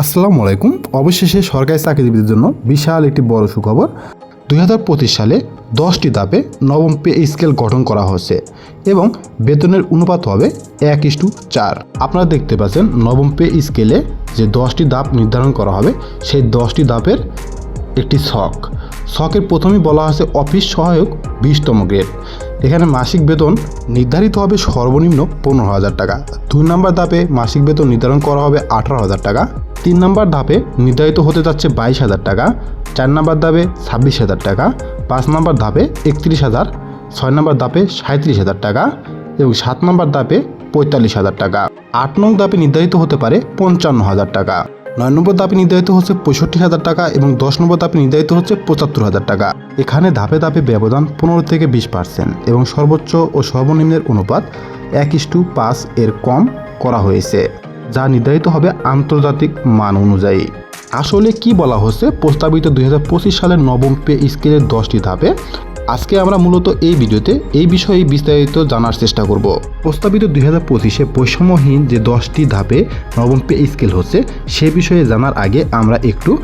আসসালামু আলাইকুম। অবশেষে সরকারি চাকরিজীবীদের জন্য বিশাল একটি বড় সুখবর। দুই হাজার পঁচিশ সালে দশটি ধাপে নবম পে স্কেল গঠন করা হচ্ছে এবং বেতনের অনুপাত হবে এক ইস্টু চার। আপনারা দেখতে পাচ্ছেন নবম পে স্কেলে যে দশটি ধাপ নির্ধারণ করা হবে, সেই দশটি ধাপের একটি ছক। ছকের প্রথমেই বলা হয়েছে অফিস সহায়ক বিশতম গ্রেড। এখানে মাসিক বেতন নির্ধারিত হবে সর্বনিম্ন পনেরো হাজার টাকা। দুই নম্বর ধাপে মাসিক বেতন নির্ধারণ করা হবে আঠারো হাজার টাকা। তিন নম্বর ধাপে নির্ধারিত হতে যাচ্ছে বাইশ হাজার টাকা, চার নম্বর ধাপে ছাব্বিশ হাজার টাকা, পাঁচ নম্বর ধাপে একত্রিশ হাজার, ছয় নম্বর ধাপে সাঁত্রিশ হাজার টাকা এবং সাত নম্বর ধাপে পঁয়তাল্লিশ হাজার টাকা। আট নং ধাপে নির্ধারিত হতে পারে পঞ্চান্ন হাজার টাকা। নয় নম্বর ধাপে নির্ধারিত হচ্ছে পঁয়ষট্টি হাজার টাকা এবং দশ নম্বর ধাপে নির্ধারিত হচ্ছে পঁচাত্তর হাজার টাকা। এখানে ধাপে ধাপে ব্যবধান পনেরো থেকে বিশ পার্সেন্ট এবং সর্বোচ্চ ও সর্বনিম্নের অনুপাত এক ইস্টু পাঁচ এর কম করা হয়েছে। যা নির্ধারিত হবে আন্তর্জাতিক মান অনুযায়ী। আসলে কি বলা হচ্ছে? প্রস্তাবিত দুই হাজার পঁচিশ সালের নবম পে স্কেলের দশটি ধাপে। আজকে আমরা মূলত এই ভিডিওতে এই বিষয়ে বিস্তারিত জানার চেষ্টা করব। প্রস্তাবিত দুই হাজার পঁচিশে বৈষম্যহীন যে দশটি ধাপে নবম পে স্কেল হচ্ছে, সে বিষয়ে জানার আগে আমরা একটু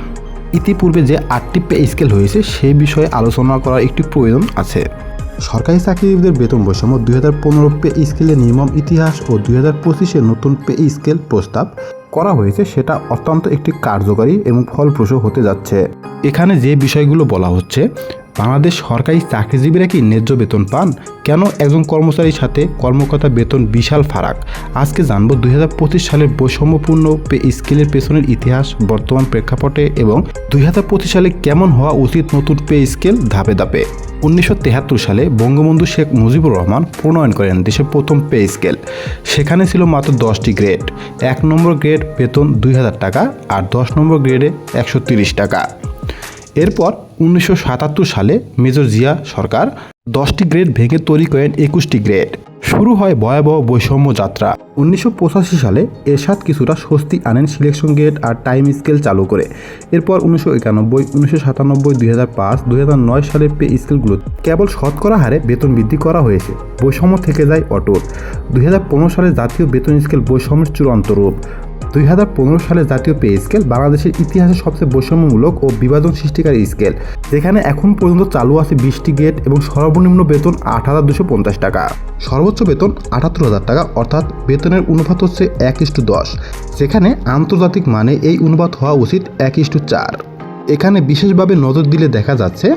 ইতিপূর্বে যে আটটি পে স্কেল হয়েছে, সে বিষয়ে আলোচনা করার একটি প্রয়োজন আছে। সরকারি চাকরিজীবীদের বেতন বৈষম্য দুই হাজার পনেরো পে স্কেলের নির্মম ইতিহাস ও দুই হাজার পঁচিশে নতুন পে স্কেল প্রস্তাব করা হয়েছে, সেটা অত্যন্ত একটি কার্যকারী এবং ফলপ্রসূ হতে যাচ্ছে। এখানে যে বিষয়গুলো বলা হচ্ছে বাংলাদেশ সরকারি চাকরিজীবীরা কি ন্যায্য বেতন পান? কেন একজন কর্মচারীর সাথে কর্মকর্তা বেতন বিশাল ফারাক? আজকে জানব দুই হাজার পঁচিশ সালের বৈষম্যপূর্ণ পে স্কেলের পেছনের ইতিহাস, বর্তমান প্রেক্ষাপটে এবং দুই হাজার পঁচিশ সালে কেমন হওয়া উচিত নতুন পে স্কেল ধাপে ধাপে। উনিশশো তেহাত্তর সালে বঙ্গবন্ধু শেখ মুজিবুর রহমান প্রণয়ন করেন দেশের প্রথম পে স্কেল। সেখানে ছিল মাত্র দশটি গ্রেড। এক নম্বর গ্রেড বেতন দুই হাজার টাকা আর দশ নম্বর গ্রেডে একশো টাকা। এরপর উনিশশো সাতাত্তর সালে মেজর জিয়া সরকার দশটি গ্রেড ভেঙে তৈরি করেন একুশটি গ্রেড। শুরু হয় ভয়াবহ বৈষম্য যাত্রা। উনিশশো পঁচাশি সালে এরশাদ কিছুটা স্বস্তি আনেন সিলেকশন গ্রেড আর টাইম স্কেল চালু করে। এরপর উনিশশো একানব্বই, উনিশশো সাতানব্বই, দুই হাজার পাঁচ, দুই হাজার নয় সালের পে স্কেলগুলো কেবল শতকরা হারে বেতন বৃদ্ধি করা হয়েছে। বৈষম্য থেকে যায় অটুট। দুই হাজার পনেরো সালে জাতীয় বেতন স্কেল বৈষম্যের চূড়ান্ত রূপ। দুই হাজার পনেরো সালে জাতীয় পে স্কেল বাংলাদেশের ইতিহাসে সবচেয়ে বৈষম্যমূলক ও বিভাজন সৃষ্টিকারী স্কেল। যেখানে এখন পর্যন্ত চালু আছে বিশটি গেট এবং সর্বনিম্ন বেতন আট হাজার দুশো পঞ্চাশ টাকা। সর্বোচ্চ বেতন আটাত্তর হাজার টাকা, অর্থাৎ বেতনের অনুপাত হচ্ছে এক ইস্টু দশ। যেখানে আন্তর্জাতিক মানে এই অনুপাত হওয়া উচিত এক ইস্টু চার। এখানে বিশেষভাবে নজর দিলে দেখা যাচ্ছে,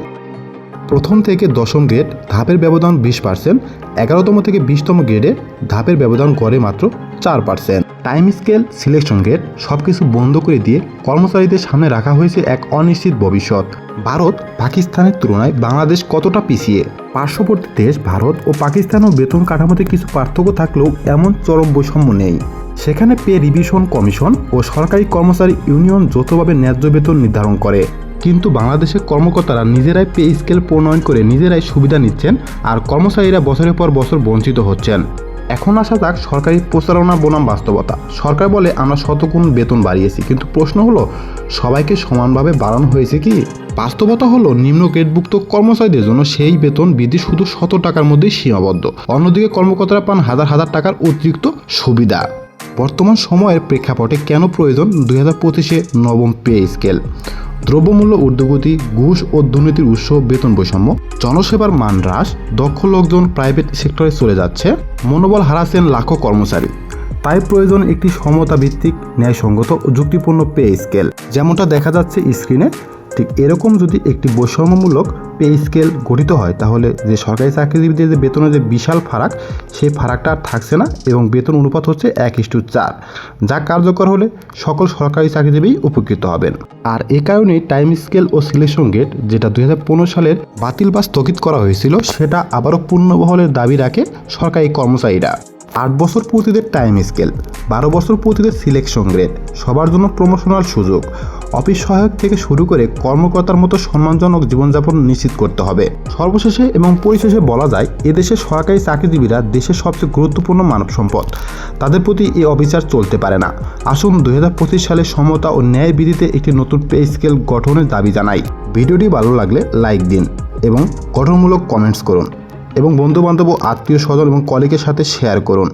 প্রথম থেকে দশম গ্রেড ধাপের ব্যবধান বিশ পার্সেন্ট, এগারোতম থেকে বিশতম গ্রেডে ধাপের ব্যবধান গড়ে মাত্র চার percent. Time scale selection grade সব কিছু বন্ধ করে দিয়ে কর্মচারীদের সামনে রাখা হয়েছে এক অনিশ্চিত ভবিষ্যৎ। ভারত পাকিস্তানের তুলনায় বাংলাদেশ কতটা পিছিয়ে? পার্শ্ববর্তী দেশ ভারত ও পাকিস্তানও বেতন কাঠামোতে কিছু পার্থক্য থাকলেও এমন চরম বৈষম্য নেই। সেখানে পে রিভিশন কমিশন ও সরকারি কর্মচারী ইউনিয়ন যৌথভাবে ন্যায্য বেতন নির্ধারণ করে। কিন্তু বাংলাদেশের কর্মকর্তারা নিজেরাই পে স্কেল প্রণয়ন করে নিজেরাই সুবিধা নিচ্ছেন আর কর্মচারীরা বছরের পর বছর বঞ্চিত হচ্ছেন। এখন আসা যাক সরকারি প্রচারণা বনাম বাস্তবতা। সরকার বলে আমরা শতগুণ বেতন বাড়িয়েছি, কিন্তু প্রশ্ন হলো, সবাইকে সমানভাবে বাড়ানো হয়েছে কি? বাস্তবতা হলো, নিম্ন গ্রেডভুক্ত কর্মচারীদের জন্য সেই বেতন বৃদ্ধি শুধু শত টাকার মধ্যেই সীমাবদ্ধ। অন্যদিকে কর্মকর্তারা পান হাজার হাজার টাকার অতিরিক্ত সুবিধা। বর্তমান সময়ের প্রেক্ষাপটে কেন প্রয়োজন দুই হাজার পঁচিশে নবম পে স্কেল? দ্রব্যমূল্য, ঊর্ধ্বগতি, ঘুষ ও দুর্নীতির উৎস, বেতন বৈষম্য, জনসেবার মান হ্রাস, দক্ষ লোকজন প্রাইভেট সেক্টরে চলে যাচ্ছে, মনোবল হারাচ্ছেন লাখো কর্মচারী। তাই প্রয়োজন একটি সমতা ভিত্তিক ন্যায়সঙ্গত ও যুক্তিপূর্ণ পে স্কেল। যেমনটা দেখা যাচ্ছে স্ক্রিনে ঠিক এরকম যদি একটি বৈষম্যমূলক পে স্কেল গঠিত হয়, তাহলে যে সরকারি চাকরিজীবীদের যে বেতনের যে বিশাল ফারাক, সেই ফারাকটা আর থাকছে না এবং বেতন অনুপাত হচ্ছে এক ইস্টু চার, যা কার্যকর হলে সকল সরকারি চাকরিজীবী উপকৃত হবেন। আর এ কারণেই টাইম স্কেল ও সিলেকশন গেট, যেটা দু হাজার পনেরো সালের বাতিল বা স্থগিত করা হয়েছিল, সেটা আবারও পূর্ণবহলের দাবি রাখে সরকারি কর্মচারীরা। আট বছর পূর্তিদের টাইম স্কেল বারো বছর পূর্তিদের সিলেকশন গ্রেড সবার জন্য প্রমোশনাল সুযোগ। অফিস সহায়ক থেকে শুরু করে কর্মকর্তার মতো সম্মানজনক জীবনযাপন নিশ্চিত করতে হবে। সর্বশেষে এবং পরিশেষে বলা যায়, এদেশের সরকারি চাকরিজীবীরা দেশের সবচেয়ে গুরুত্বপূর্ণ মানব সম্পদ। তাদের প্রতি এই অবিচার চলতে পারে না। আসুন দু হাজার পঁচিশ সালে সমতা ও ন্যায় বিধিতে একটি নতুন পে স্কেল গঠনের দাবি জানাই। ভিডিওটি ভালো লাগলে লাইক দিন এবং গঠনমূলক কমেন্টস করুন। এবং বন্ধুবান্ধব ও আত্মীয় স্বজন এবং কলিগের সাথে শেয়ার করুন।